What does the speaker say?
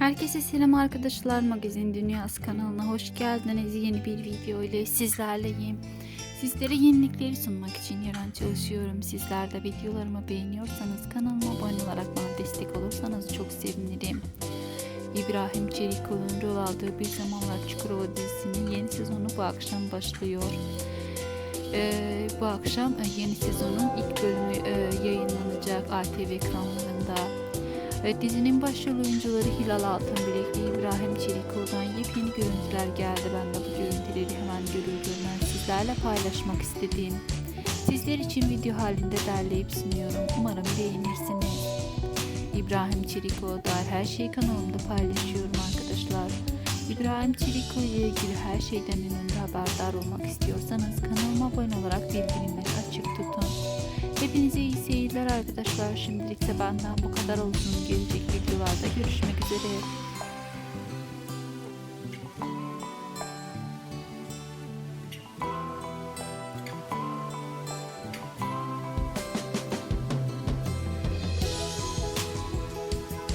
Herkese selam arkadaşlar. Magazin Dünyası kanalına hoş geldiniz. Yeni bir video ile sizlerleyim. Sizlere yenilikleri sunmak için her an çalışıyorum. Sizler de videolarımı beğeniyorsanız kanalıma abone olarak bana destek olursanız çok sevinirim. İbrahim Çelikoğlu'nun rol aldığı Bir Zamanlar Çukurova dizisinin yeni sezonu bu akşam başlıyor. Ee, bu akşam e, yeni sezonun ilk bölümü e, yayınlanacak ATV ekranlarında. Ve dizinin başrol oyuncuları Hilal Altınbilek ve İbrahim Çelikoğlu'dan yepyeni görüntüler geldi. Ben de bu görüntüleri hemen görür görmez sizlerle paylaşmak istedim. Sizler için video halinde derleyip sunuyorum. Umarım beğenirsiniz. İbrahim Çelikoğlu her şeyi kanalımda paylaşıyorum arkadaşlar. İbrahim Çelikoğlu ile ilgili her şeyden en önce haberdar olmak istiyorsanız kanalıma abone olarak bildirimleri açık tutun. Hepinize arkadaşlar. Şimdilik de benden bu kadar olsun. Gelecek videolarda görüşmek üzere.